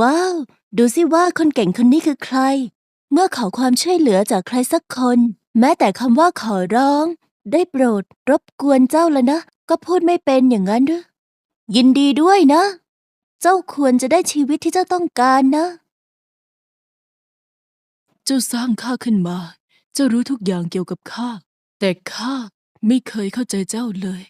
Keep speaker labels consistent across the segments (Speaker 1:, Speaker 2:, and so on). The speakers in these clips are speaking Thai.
Speaker 1: ว้าว ดูสิว่าคนเก่งคนนี้คือใคร เมื่อขอความช่วยเหลือจากใครสักคน แม้แต่คำว่าขอร้อง ได้โปรด รบกวนเจ้าแล้วนะ ก็พูดไม่เป็นอย่างนั้นหรือยินดีด้วยนะ เจ้าควรจะได้ชีวิตที่เจ้าต้องการนะ
Speaker 2: เจ้าสร้างข้าขึ้นมา เจ้ารู้ทุกอย่างเกี่ยวกับข้า แต่ข้าไม่เคยเข้าใจเจ้าเลย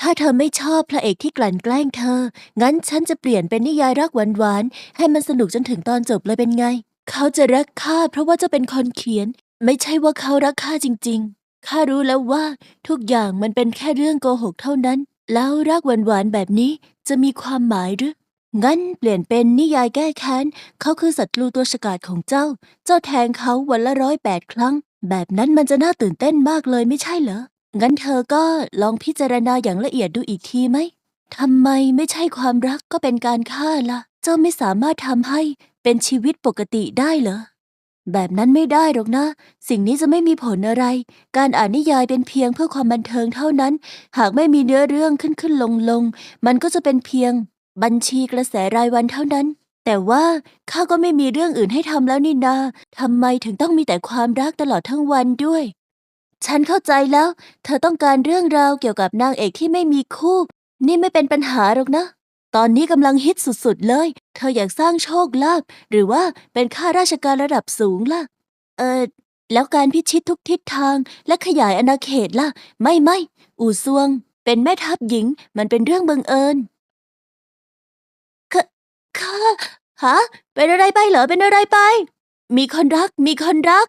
Speaker 1: ถ้าเธอไม่ชอบพระเอกที่กลั่นแกล้งเธอ งั้นฉันจะเปลี่ยนเป็นนิยายรักหวานๆ ให้มันสนุกจนถึงตอนจบเลยเป็นไง เขาจะรักข้าเพราะว่าจะเป็นคนเขียน ไม่ใช่ว่าเขารักข้าจริง ๆ ข้ารู้แล้วว่าทุกอย่างมันเป็นแค่เรื่องโกหกเท่านั้น แล้วรักหวานๆแบบนี้จะมีความหมายหรือ งั้นเปลี่ยนเป็นนิยายแก้แค้น เขาคือศัตรูตัวฉกาจของเจ้า เจ้าแทงเขาวันละร้อยแปดครั้ง แบบนั้นมันจะน่าตื่นเต้นมากเลยไม่ใช่เหรอ งั้นเธอก็ลองพิจารณาอย่างละเอียดดูอีกทีไหมทำไมไม่ใช่ความรักก็เป็นการฆ่าล่ะ เจ้าไม่สามารถทำให้เป็นชีวิตปกติได้เหรอ แบบนั้นไม่ได้หรอกนะ สิ่งนี้จะไม่มีผลอะไร การอ่านนิยายเป็นเพียงเพื่อความบันเทิงเท่านั้น หากไม่มีเนื้อเรื่องขึ้นขึ้นลงลง มันก็จะเป็นเพียง บัญชีกระแสรายวันเท่านั้น แต่ว่าข้าก็ไม่มีเรื่องอื่นให้ทำแล้วนี่นาทำไมถึงต้องมีแต่ความรักตลอดทั้งวันด้วย ฉันเข้าใจแล้ว เธอต้องการเรื่องราวเกี่ยวกับนางเอกที่ไม่มีคู่ นี่ไม่เป็นปัญหาหรอกนะ ตอนนี้กำลังฮิตสุดๆเลย เธออยากสร้างโชคลาภหรือว่าเป็นข้าราชการระดับสูงล่ะ เออแล้วการพิชิตทุกทิศทางและขยายอาณาเขตล่ะ ไม่ไม่อู่ซวง เป็นแม่ทัพหญิง มันเป็นเรื่องบังเอิญค่ะค่ะฮะเป็นอะไรไปเหรอเป็นอะไรไป มีคนรัก มีคนรัก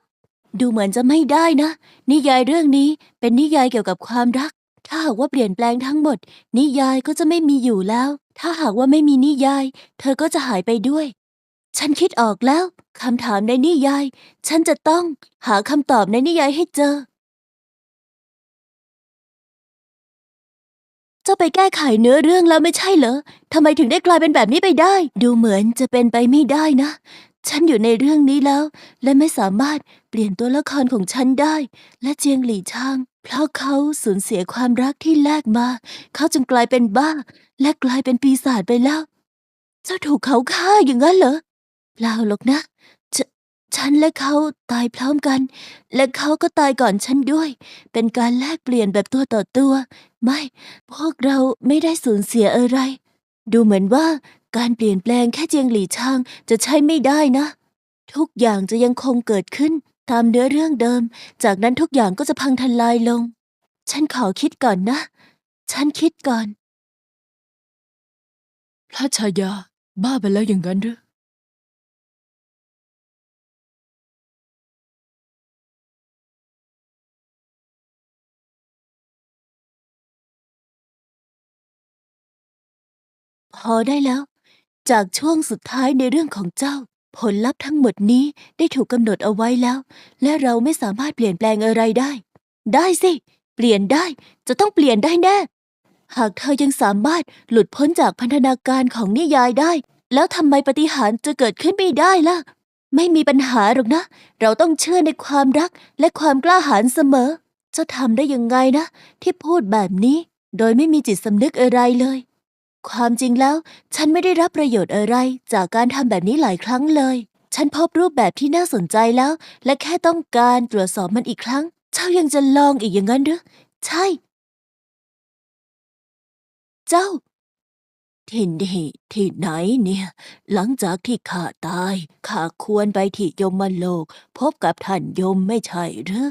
Speaker 1: ดูเหมือนจะไม่ได้นะ นิยายเรื่องนี้เป็นนิยายเกี่ยวกับความรัก ถ้าหากว่าเปลี่ยนแปลงทั้งหมด นิยายก็จะไม่มีอยู่แล้ว ถ้าหากว่าไม่มีนิยาย เธอก็จะหายไปด้วย ฉันคิดออกแล้วคำถามในนิยาย ฉันจะต้องหาคำตอบในนิยายให้เจอ เจ้าไปแก้ไขเนื้อเรื่องแล้วไม่ใช่เหรอทำไมถึงได้กลายเป็นแบบนี้ไปได้ ดูเหมือนจะเป็นไปไม่ได้นะ ฉันอยู่ในเรื่องนี้แล้ว และไม่สามารถเปลี่ยนตัวละครของฉันได้ และเจียงหลี่ชาง เพราะเขาสูญเสียความรักที่แลกมา เขาจึงกลายเป็นบ้า และกลายเป็นปีศาจไปแล้ว เจ้าถูกเขาฆ่าอย่างนั้นเหรอเปล่าหรอกนะฉฉันและเขาตายพร้อมกัน และเขาก็ตายก่อนฉันด้วย เป็นการแลกเปลี่ยนแบบตัวต่อตัว ไม่ พวกเราไม่ได้สูญเสียอะไร ดูเหมือนว่าการเปลี่ยนแปลงแค่เจียงหลี่ชางจะใช่ไม่ได้นะ ทุกอย่างจะยังคงเกิดขึ้นตามเนื้อเรื่องเดิม จากนั้นทุกอย่างก็จะพังทลายลง ฉันขอคิดก่อนนะ ฉันคิดก่อน
Speaker 2: พระชายา บ้าไปแล้วอย่างนั้นหรือ
Speaker 1: พอได้แล้ว จากช่วงสุดท้ายในเรื่องของเจ้า ผลลัพธ์ทั้งหมดนี้ได้ถูกกำหนดเอาไว้แล้ว และเราไม่สามารถเปลี่ยนแปลงอะไรได้ ได้สิ เปลี่ยนได้ จะต้องเปลี่ยนได้แน่ หากเธอยังสามารถหลุดพ้นจากพันธนาการของนิยายได้ แล้วทำไมปฏิหารจะเกิดขึ้นไม่ได้ล่ะ ไม่มีปัญหาหรอกนะ เราต้องเชื่อในความรักและความกล้าหาญเสมอ จะทำได้ยังไงนะ ที่พูดแบบนี้ โดยไม่มีจิตสำนึกอะไรเลย ความจริงแล้ว ฉันไม่ได้รับประโยชน์อะไรจากการทำแบบนี้หลายครั้งเลย ฉันพบรูปแบบที่น่าสนใจแล้ว และแค่ต้องการตรวจสอบมันอีกครั้ง เจ้ายังจะลองอีกอย่างนั้นหรือใช่ เจ้าที่นี่ที่ไหนเนี่ย หลังจากที่ข้าตายข้าควรไปที่ยมโลก พบกับท่านยมไม่ใช่หรือ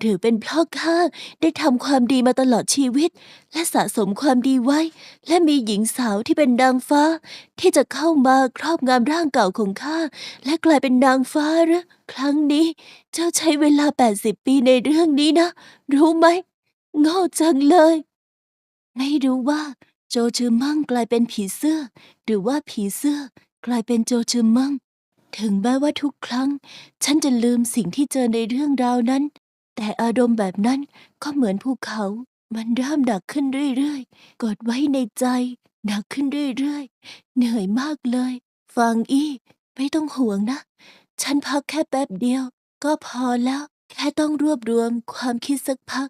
Speaker 1: หรือเป็นเพราะข้าได้ทำความดีมาตลอดชีวิต และสะสมความดีไว้ และมีหญิงสาวที่เป็นนางฟ้า ที่จะเข้ามาครอบงำร่างเก่าของข้าและกลายเป็นนางฟ้าหรือครั้งนี้ เจ้าใช้เวลา 80 ปีในเรื่องนี้นะ รู้ไหมโง่จังเลย ไม่รู้ว่า โจจือมั่งกลายเป็นผีเสื้อ หรือว่าผีเสื้อกลายเป็นโจจือมั่งถึงแม้ว่าทุกครั้ง ฉันจะลืมสิ่งที่เจอในเรื่องราวนั้น แต่อารมณ์แบบนั้นก็เหมือนภูเขา มันเริ่มหนักขึ้นเรื่อยๆ กดไว้ในใจหนักขึ้นเรื่อยๆ เหนื่อยมากเลย ฟังอี้ไม่ต้องห่วงนะ ฉันพักแค่แป๊บเดียว ก็พอแล้ว แค่ต้องรวบรวมความคิดสักพัก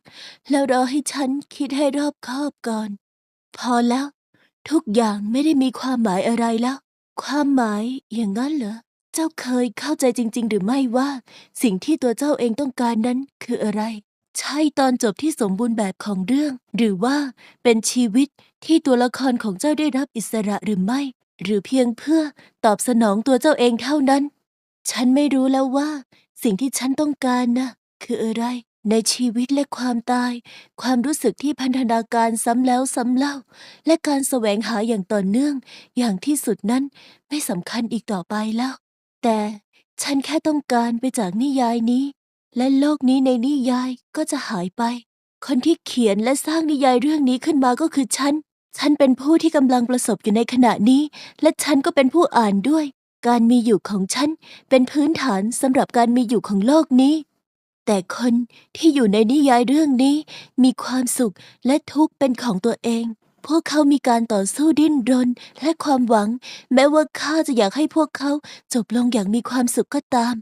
Speaker 1: แล้วรอให้ฉันคิดให้รอบคอบก่อน พอแล้ว ทุกอย่างไม่ได้มีความหมายอะไรแล้ว ความหมายอย่างนั้นเหรอ เจ้าเคยเข้าใจจริง ๆ หรือไม่ว่า สิ่งที่ตัวเจ้าเองต้องการนั้นคืออะไร ใช่ตอนจบที่สมบูรณ์แบบของเรื่อง หรือว่าเป็นชีวิตที่ตัวละครของเจ้าได้รับอิสระหรือไม่ หรือเพียงเพื่อตอบสนองตัวเจ้าเองเท่านั้น ฉันไม่รู้แล้วว่า สิ่งที่ฉันต้องการนะคืออะไร ในชีวิตและความตาย ความรู้สึกที่พันธนาการซ้ำแล้วซ้ำเล่า และการแสวงหาอย่างต่อเนื่อง อย่างที่สุดนั้นไม่สำคัญอีกต่อไปแล้ว แต่ฉันแค่ต้องการไปจากนิยายนี้ และโลกนี้ในนิยายก็จะหายไป คนที่เขียนและสร้างนิยายเรื่องนี้ขึ้นมาก็คือฉัน ฉันเป็นผู้ที่กำลังประสบอยู่ในขณะนี้ และฉันก็เป็นผู้อ่านด้วย การมีอยู่ของฉันเป็นพื้นฐานสำหรับการมีอยู่ของโลกนี้ แต่คนที่อยู่ในนิยายเรื่องนี้มีความสุขและทุกข์เป็นของตัวเอง พวกเขามีการต่อสู้ดิ้นรนและความหวัง แม้ว่าข้าจะอยากให้พวกเขาจบลงอย่างมีความสุขก็ตาม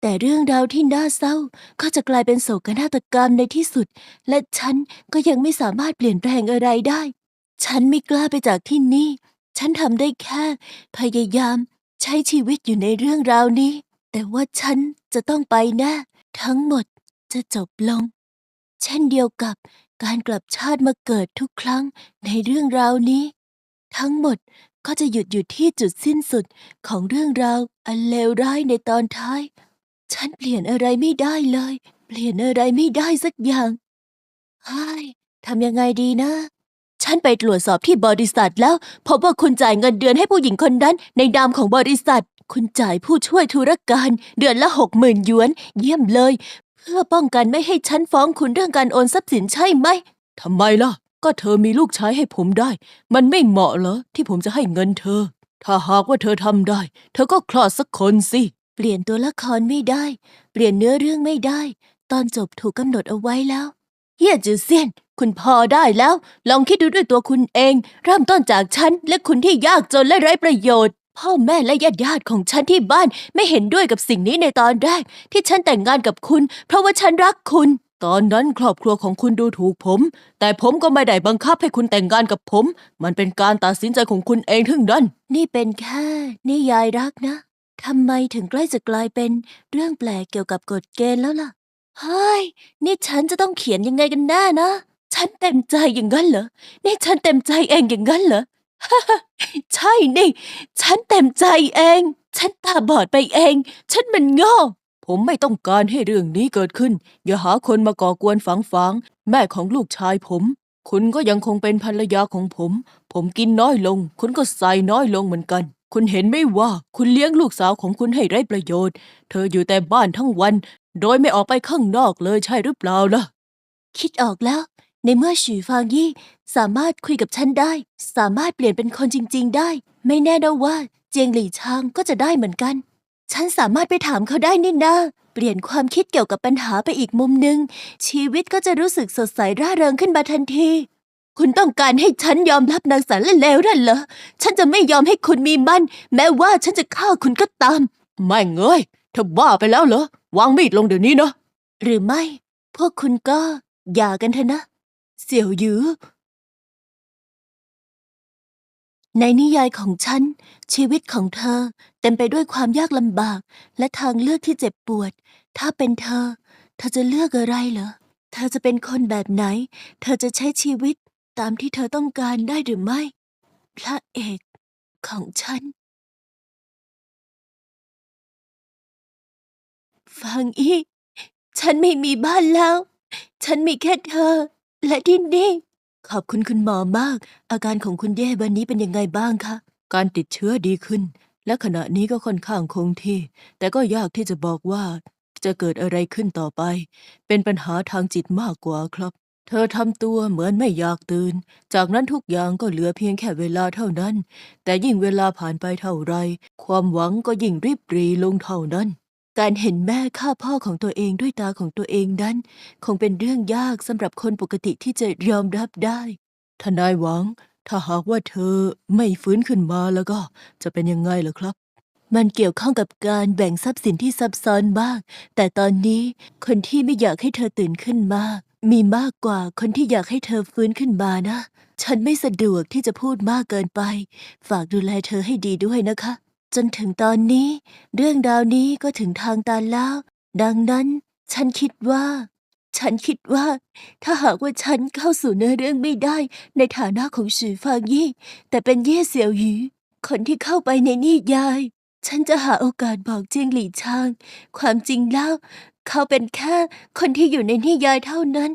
Speaker 1: แต่เรื่องราวที่น่าเศร้าก็จะกลายเป็นโศกนาฏกรรมในที่สุด และฉันก็ยังไม่สามารถเปลี่ยนแปลงอะไรได้ ฉันไม่กล้าไปจากที่นี่ ฉันทำได้แค่ พยายาม ใช้ชีวิตอยู่ในเรื่องราวนี้ แต่ว่าฉันจะต้องไปแน่ทั้งหมดจะจบลง เช่นเดียวกับ การกลับชาติมาเกิดทุกครั้งในเรื่องราวนี้ ทั้งหมดก็จะหยุดอยู่ที่จุดสิ้นสุดของเรื่องราวอันเลวร้ายในตอนท้าย ฉันเปลี่ยนอะไรไม่ได้เลย เปลี่ยนอะไรไม่ได้สักอย่างเฮ้ทำยังไงดีนะ ฉันไปตรวจสอบที่บริษัทแล้วพบว่าคุณจ่ายเงินเดือนให้ผู้หญิงคนนั้น ในนามของบริษัท คุณจ่ายผู้ช่วยธุรการ เดือนละหกหมื่นหยวน เยี่ยมเลย เพื่อป้องกันไม่ให้ฉันฟ้องคุณเรื่องการโอนทรัพย์สินใช่ไหม
Speaker 2: ทำไมล่ะ ก็เธอมีลูกชายให้ผมได้ มันไม่เหมาะเหรอที่ผมจะให้เงินเธอ ถ้าหากว่าเธอทำได้ เธอก็คลอดสักคนสิ
Speaker 1: เปลี่ยนตัวละครไม่ได้ เปลี่ยนเนื้อเรื่องไม่ได้ ตอนจบถูกกำหนดเอาไว้แล้ว เฮียจือเซียน คุณพอได้แล้ว ลองคิดดูด้วยตัวคุณเอง เริ่มต้นจากฉันและคุณที่ยากจนและไร้ประโยชน์ พ่อแม่และญาติญาติของฉันที่บ้านไม่เห็นด้วยกับสิ่งนี้ในตอนแรก ที่ฉันแต่งงานกับคุณ เพราะว่าฉันรักคุณ
Speaker 2: ตอนนั้นครอบครัวของคุณดูถูกผม แต่ผมก็ไม่ได้บังคับให้คุณแต่งงานกับผม มันเป็นการตัดสินใจของคุณเองทั้งนั้น
Speaker 1: นี่เป็นแค่นิยายรักนะทำไมถึงใกล้จะกลายเป็นเรื่องแปลกเกี่ยวกับกฎเกณฑ์แล้วล่ะเฮ้ยนี่ฉันจะต้องเขียนยังไงกันแน่นะ ฉันเต็มใจอย่างนั้นเหรอ นี่ฉันเต็มใจเองอย่างนั้นเหรอ ใช่นี่ ฉันเต็มใจเอง ฉันตาบอดไปเอง ฉันมันโง่
Speaker 2: ผมไม่ต้องการให้เรื่องนี้เกิดขึ้น อย่าหาคนมาก่อกวนฝังฝังๆแม่ของลูกชายผม คุณก็ยังคงเป็นภรรยาของผม ผมกินน้อยลง คุณก็ใส่น้อยลงเหมือนกัน คุณเห็นไหมว่า คุณเลี้ยงลูกสาวของคุณให้ไร้ประโยชน์ เธออยู่แต่บ้านทั้งวัน โดยไม่ออกไปข้างนอกเลยใช่หรือเปล่าล่ะ
Speaker 1: คิดออกแล้ว ในเมื่อฉีฟางยี่สามารถคุยกับฉันได้ สามารถเปลี่ยนเป็นคนจริง ๆ ได้ ไม่แน่นะว่า เจียงหลี่ชางก็จะได้เหมือนกัน ฉันสามารถไปถามเขาได้นี่นาเปลี่ยนความคิดเกี่ยวกับปัญหาไปอีกมุมหนึ่งชีวิตก็จะรู้สึกสดใสร่าเริงขึ้นมาทันที คุณต้องการให้ฉันยอมรับนางสารเลวนั่นเหรอฉันจะไม่ยอมให้คุณมีมัน แม้ว่าฉันจะฆ่าคุณก็ตาม
Speaker 2: ไม่เงยเธอบ้าไปแล้วเหรอวางมีดลงเดี๋ยวนี้นะ
Speaker 1: หรือไม่ พวกคุณก็หย่ากันเถอะนะ เสี่ยวหยือ ในนิยายของฉัน ชีวิตของเธอเต็มไปด้วยความยากลำบาก และทางเลือกที่เจ็บปวด ถ้าเป็นเธอ เธอจะเลือกอะไรเหรอ เธอจะเป็นคนแบบไหน เธอจะใช้ชีวิตตามที่เธอต้องการได้หรือไม่ พระเอกของฉัน ฟังอีกฉันไม่มีบ้านแล้ว ฉันมีแค่เธอ และที่นี่ ขอบคุณคุณหมอมาก อาการของคุณแย่วันนี้เป็นยังไงบ้างคะ
Speaker 2: การติดเชื้อดีขึ้น และขณะนี้ก็ค่อนข้างคงที่ แต่ก็ยากที่จะบอกว่า จะเกิดอะไรขึ้นต่อไป เป็นปัญหาทางจิตมากกว่าครับ เธอทำตัวเหมือนไม่อยากตื่น จากนั้นทุกอย่างก็เหลือเพียงแค่เวลาเท่านั้น แต่ยิ่งเวลาผ่านไปเท่าไร ความหวังก็ยิ่งริบรีลงเท่านั้น
Speaker 1: การเห็นแม่ฆ่าพ่อของตัวเองด้วยตาของตัวเองนั้น คงเป็นเรื่องยากสำหรับคนปกติที่จะยอมรับได้
Speaker 2: ทนายหวัง ถ้าหากว่าเธอไม่ฟื้นขึ้นมาแล้วก็จะเป็นยังไงล่ะครับ
Speaker 1: มันเกี่ยวข้องกับการแบ่งทรัพย์สินที่ซับซ้อนมาก แต่ตอนนี้คนที่ไม่อยากให้เธอตื่นขึ้นมา มีมากกว่าคนที่อยากให้เธอฟื้นขึ้นมานะ ฉันไม่สะดวกที่จะพูดมากเกินไป ฝากดูแลเธอให้ดีด้วยนะคะ จนถึงตอนนี้ เรื่องราวนี้ก็ถึงทางตันแล้ว ดังนั้น ฉันคิดว่า ฉันคิดว่า ถ้าหากว่าฉันเข้าสู่เนื้อเรื่องไม่ได้ ในฐานะของสือฟางยี่ แต่เป็นเย่เสี่ยวหยีคนที่เข้าไปในนิยาย ฉันจะหาโอกาสบอกเจียงหลี่ชาง ความจริงแล้ว เขาเป็นแค่คนที่อยู่ในนิยายเท่านั้น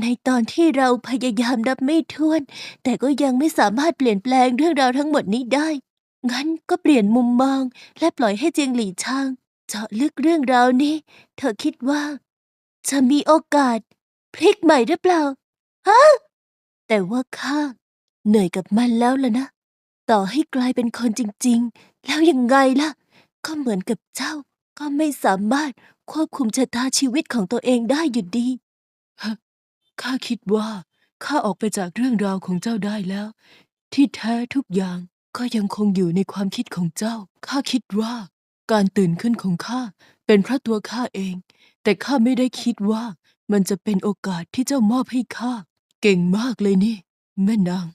Speaker 1: ในตอนที่เราพยายามนับไม่ถ้วน แต่ก็ยังไม่สามารถเปลี่ยนแปลงเรื่องราวทั้งหมดนี้ได้ งั้นก็เปลี่ยนมุมมอง และปล่อยให้เจียงหลี่ชาง เจาะลึกเรื่องราวนี้ เธอคิดว่า จะมีโอกาส พลิกใหม่หรือเปล่าฮะแต่ว่าข้าเหนื่อยกับมันแล้วล่ะนะ ต่อให้กลายเป็นคนจริง ๆ แล้วยังไงล่ะ ก็เหมือนกับเจ้า ก็ไม่สามารถควบคุมชะตาชีวิตของตัวเองได้อยู่ดี
Speaker 2: ข้าคิดว่าข้าออกไปจากเรื่องราวของเจ้าได้แล้ว ที่แท้ทุกอย่าง ก็ยังคงอยู่ในความคิดของเจ้า ข้าคิดว่า การตื่นขึ้นของข้าเป็นเพราะตัวข้าเอง แต่ข้าไม่ได้คิดว่ามันจะเป็นโอกาสที่เจ้ามอบให้ข้า เก่งมากเลยนี่ แม่นาง